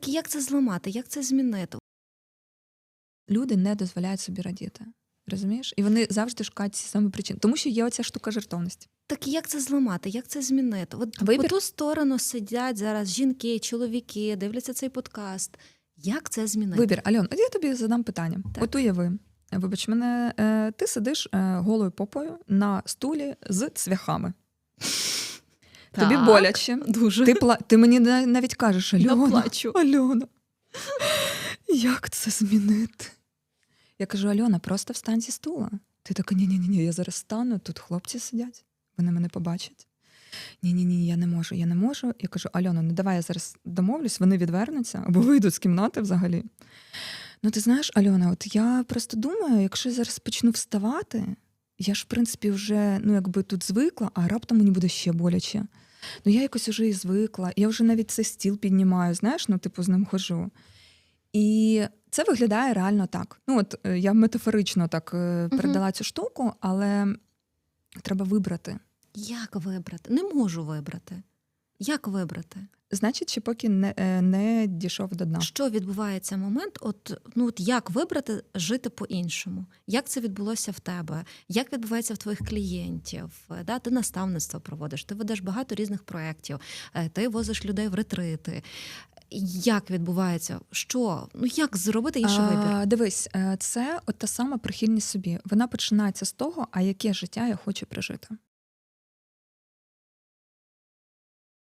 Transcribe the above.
Так як це зламати? Як це змінити? Люди не дозволяють собі радіти. Розумієш? І вони завжди шукають ці самі причини. Тому що є оця штука жертовності. Так як це зламати? Як це змінити? От Вибір. по ту сторону сидять зараз жінки, чоловіки, дивляться цей подкаст. Як це змінити? Вибір, Альон, от я тобі задам питання. Так. От уяви, вибач мене, е, ти сидиш е, голою попою на стулі з цвяхами. Тобі Так, боляче. Дуже. Ти, пла... ти мені на- навіть кажеш, Альона, плачу. Альона, як це змінити? Я кажу: Альона, просто встань зі стула. Ти така, ні, ні, ні, я зараз стану, тут хлопці сидять, вони мене побачать. Ні, ні, ні, я не можу, я не можу. Я кажу, Альона, ну давай я зараз домовлюсь, вони відвернуться або вийдуть з кімнати взагалі. Ну, ти знаєш, Альона, от я просто думаю, якщо я зараз почну вставати, я ж, в принципі, вже ну, якби тут звикла, а раптом мені буде ще боляче. Ну, я якось уже і звикла. Я вже навіть цей стіл піднімаю, знаєш, ну, типу, з ним ходжу. І це виглядає реально так. Ну, от е, я метафорично так передала передала цю штуку, але треба вибрати. Як вибрати? Не можу вибрати. Як вибрати? Значить, ще поки не, е, не дійшов до дна. Що відбувається момент? От ну от як вибрати жити по-іншому? Як це відбулося в тебе? Як відбувається в твоїх клієнтів? Да, ти наставництво проводиш, ти ведеш багато різних проєктів, е, ти возиш людей в ретрити. Як відбувається? Що? Ну як зробити інший вибір? А, дивись, е, це от та сама прихильність собі. Вона починається з того, а яке життя я хочу прожити.